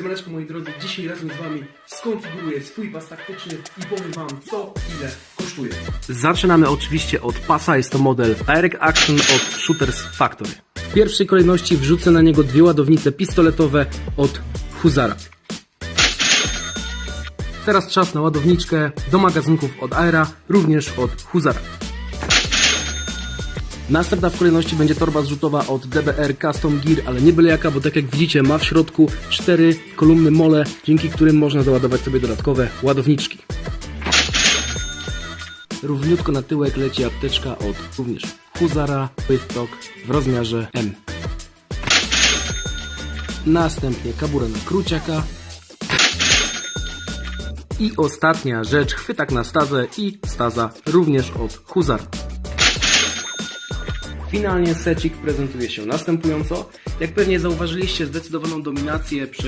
Siemaneczko moi drodzy, dzisiaj razem z Wami skonfiguruję swój pas taktyczny i powiem Wam co ile kosztuje. Zaczynamy oczywiście od pasa, jest to model Direct Action od Shooters Factory. W pierwszej kolejności wrzucę na niego dwie ładownice pistoletowe od Huzara. Teraz czas na ładowniczkę do magazynków od Aera, również od Huzara. Następna w kolejności będzie torba zrzutowa od DBR Custom Gear, ale nie byle jaka, bo tak jak widzicie ma w środku cztery kolumny mole, dzięki którym można załadować sobie dodatkowe ładowniczki. Równiutko na tyłek leci apteczka od również Huzara Withstock w rozmiarze M. Następnie kabura na kruciaka. I ostatnia rzecz, chwytak na stazę i staza również od Huzara. Finalnie secik prezentuje się następująco. Jak pewnie zauważyliście, zdecydowaną dominację przejął